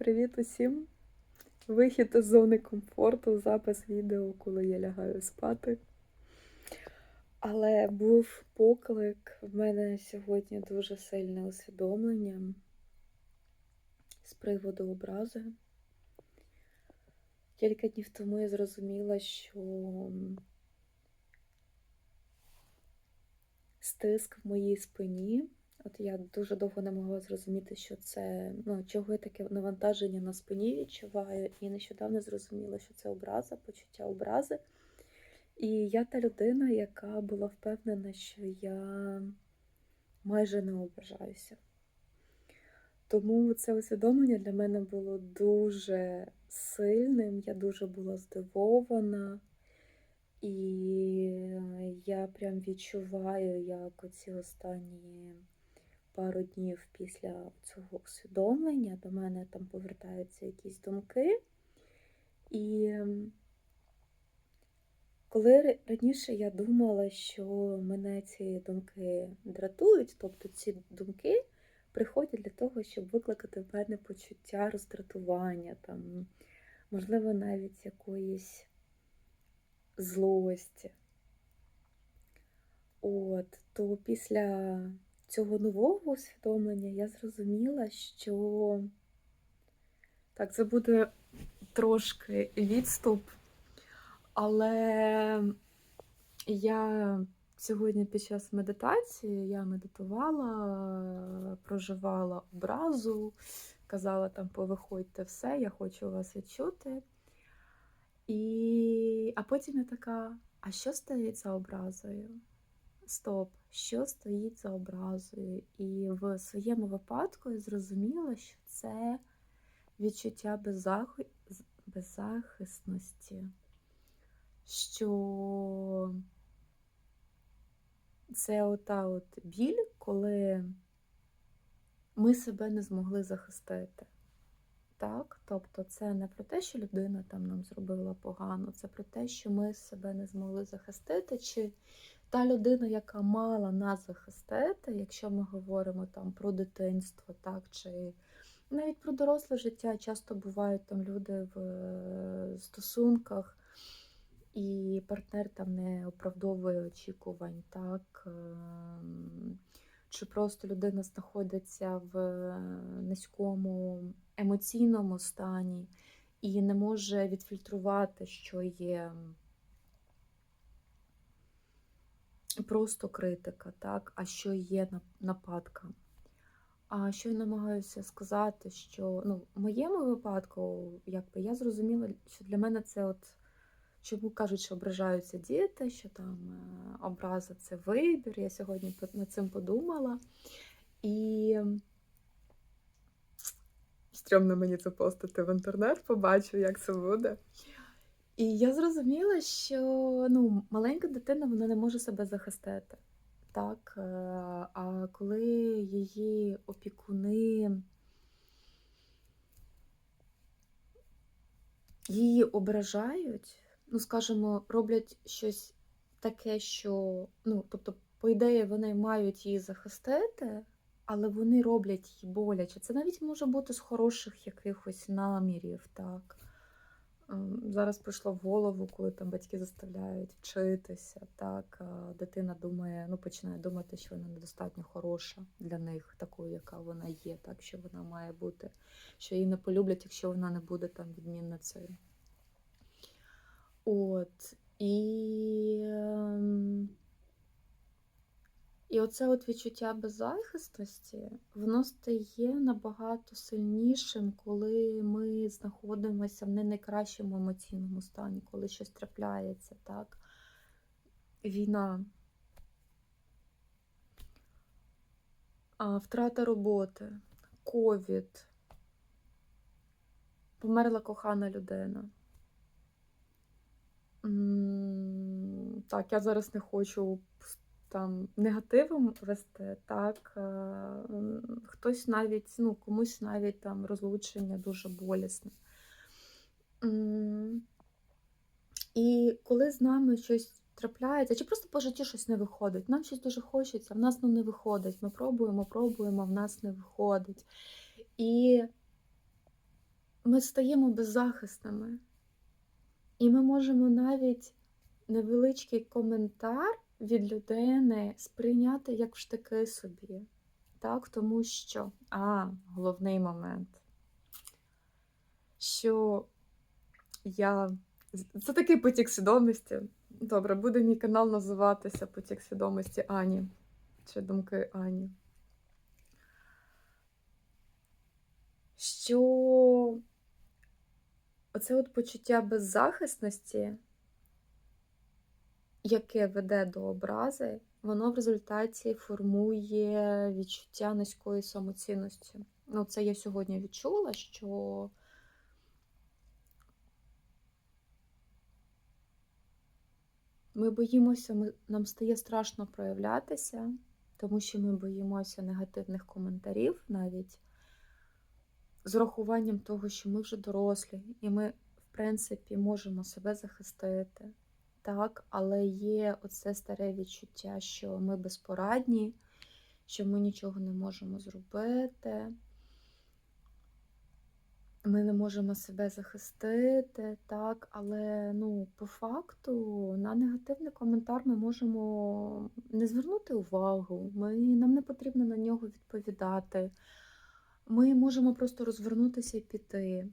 Привіт усім! Вихід із зони комфорту, запис відео, коли я лягаю спати. Але був поклик. В мене сьогодні дуже сильне усвідомлення з приводу образи. Кілька днів тому я зрозуміла, що стиск в моїй спині. От я дуже довго не могла зрозуміти, що це, ну, чого я таке навантаження на спині відчуваю, і нещодавно зрозуміла, що це образа, почуття образи. І я та людина, яка була впевнена, що я майже не ображаюся. Тому це усвідомлення для мене було дуже сильним, я дуже була здивована. І я прям відчуваю, як оці останні пару днів після цього усвідомлення до мене там повертаються якісь думки. І коли раніше я думала, що мене ці думки дратують, тобто ці думки приходять для того, щоб викликати в мене почуття роздратування, там, можливо, навіть якоїсь злості. От, то після цього нового усвідомлення я зрозуміла, що так, це буде трошки відступ, але я сьогодні під час медитації я медитувала, проживала образу, казала там повиходьте все, я хочу вас відчути. І... А потім я така, а що стоїть за образою? Стоп, що стоїть за образою? І в своєму випадку я зрозуміла, що це відчуття беззах... беззахисності, що це ота от біль, коли ми себе не змогли захистити. Так, тобто це не про те, що людина там нам зробила погано, це про те, що ми себе не змогли захистити, чи та людина, яка мала нас захистити, якщо ми говоримо там про дитинство, так, чи навіть про доросле життя, часто бувають там люди в е, стосунках, і партнер там не оправдовує очікувань, так. Ем, чи просто людина знаходиться в низькому емоційному стані і не може відфільтрувати, що є просто критика, так, а що є нападка. А що я намагаюся сказати, що ну, в моєму випадку, якби я зрозуміла, що для мене це от. Чому кажуть, що ображаються діти, що там е, образа це вибір. Я сьогодні над цим подумала. І стрьомно мені це постати в інтернет, побачу, як це буде. І я зрозуміла, що ну, маленька дитина вона не може себе захистити. Так? Е, а коли її опікуни її ображають, ну, скажімо, роблять щось таке, що, ну, тобто, по ідеї, вони мають її захистити, але вони роблять її боляче. Це навіть може бути з хороших якихось намірів, так. Зараз прийшло в голову, коли там батьки заставляють вчитися, так, дитина думає, ну починає думати, що вона недостатньо хороша для них, такою, яка вона є, так, що вона має бути, що її не полюблять, якщо вона не буде там відмінницею. От. І і оце от відчуття беззахисності, воно стає набагато сильнішим, коли ми знаходимося в не найкращому емоційному стані, коли щось трапляється, так? Війна, а, втрата роботи, ковід, померла кохана людина. Так, я зараз не хочу там негативом вести, так. Е, хтось навіть, ну, комусь навіть там розлучення дуже болісне. І коли з нами щось трапляється, чи просто по житті щось не виходить, нам щось дуже хочеться, в нас ну, не виходить. Ми пробуємо, пробуємо, в нас не виходить. І ми стаємо беззахисними. І ми можемо навіть невеличкий коментар від людини сприйняти як штики собі. Так, тому що, а, головний момент, що я. Це такий потік свідомості. Добре, буде мій канал називатися Потік свідомості Ані. Чи думки Ані. Що оце от почуття беззахисності, яке веде до образи, воно в результаті формує відчуття низької самоцінності. Ну, це я сьогодні відчула, що ми боїмося, ми, нам стає страшно проявлятися, тому що ми боїмося негативних коментарів навіть з урахуванням того, що ми вже дорослі, і ми, в принципі, можемо себе захистити. Так, але є оце старе відчуття, що ми безпорадні, що ми нічого не можемо зробити, ми не можемо себе захистити, так, але ну, по факту на негативний коментар ми можемо не звернути увагу, ми, нам не потрібно на нього відповідати. Ми можемо просто розвернутися і піти.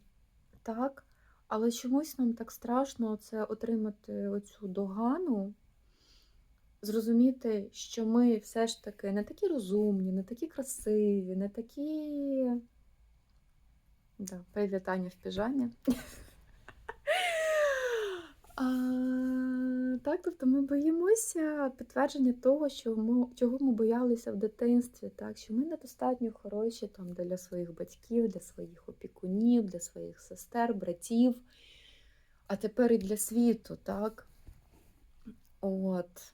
Так? Але чомусь нам так страшно це отримати оцю догану, зрозуміти, що ми все ж таки не такі розумні, не такі красиві, не такі. Да, привітання в піжамі. Так, тобто ми боїмося підтвердження того, що ми, чого ми боялися в дитинстві, так, що ми недостатньо хороші там, для своїх батьків, для своїх опікунів, для своїх сестер, братів, а тепер і для світу, так? От.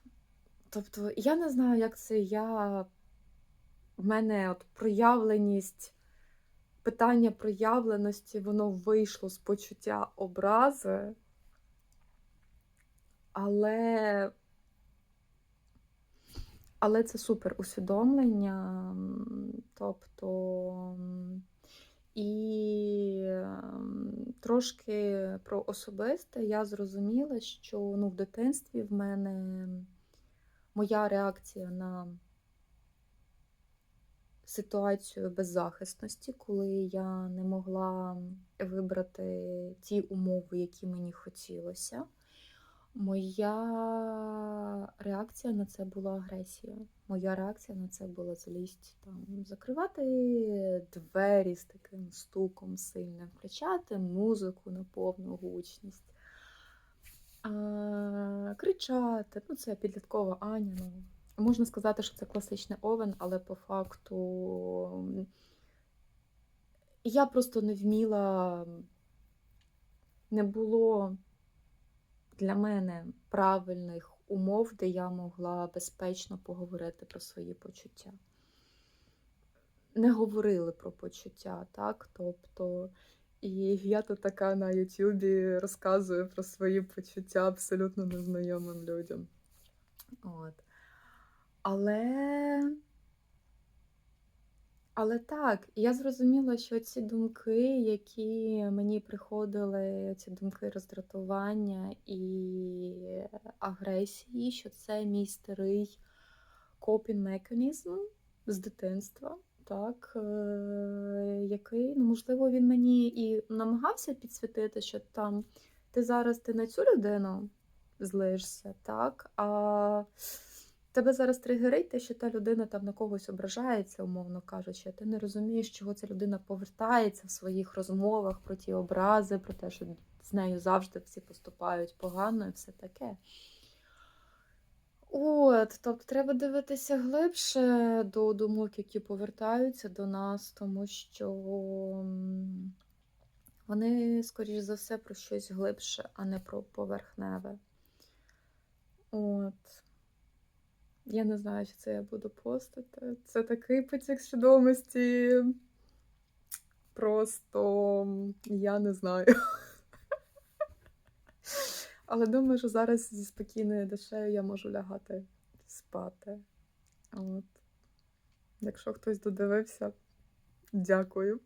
Тобто, я не знаю, як це я. В мене от проявленість, питання проявленості, воно вийшло з почуття образи. Але але це супер усвідомлення. Тобто і трошки про особисте я зрозуміла, що ну, в дитинстві в мене моя реакція на ситуацію беззахисності, коли я не могла вибрати ті умови, які мені хотілося. Моя реакція на це була агресія. Моя реакція на це була злість. Там, Закривати двері з таким стуком сильним, включати музику на повну гучність, а, кричати. Ну, Це підліткова Аня. Ну, Можна сказати, що це класичний овен, але по факту я просто не вміла, не було для мене правильних умов, де я могла безпечно поговорити про свої почуття. Не говорили про почуття, так? Тобто, і я тут така на Ютубі розказую про свої почуття абсолютно незнайомим людям. От. Але. Але так, я зрозуміла, що ці думки, які мені приходили, ці думки роздратування і агресії, що це мій старий копінг механізм з дитинства, так, е, який, ну, можливо, він мені і намагався підсвітити, що там ти зараз ти на цю людину злишся, так, а Тебе зараз тригерить те, що та людина там на когось ображається, умовно кажучи, ти не розумієш, чого ця людина повертається в своїх розмовах про ті образи, про те, що з нею завжди всі поступають погано і все таке. От, тобто треба дивитися глибше до думок, які повертаються до нас, тому що вони, скоріш за все, про щось глибше, а не про поверхневе. От. Я не знаю, чи це я буду постити. Це такий потік свідомості. Просто я не знаю. Але думаю, що зараз зі спокійною душею я можу лягати спати. От. Якщо хтось додивився, дякую.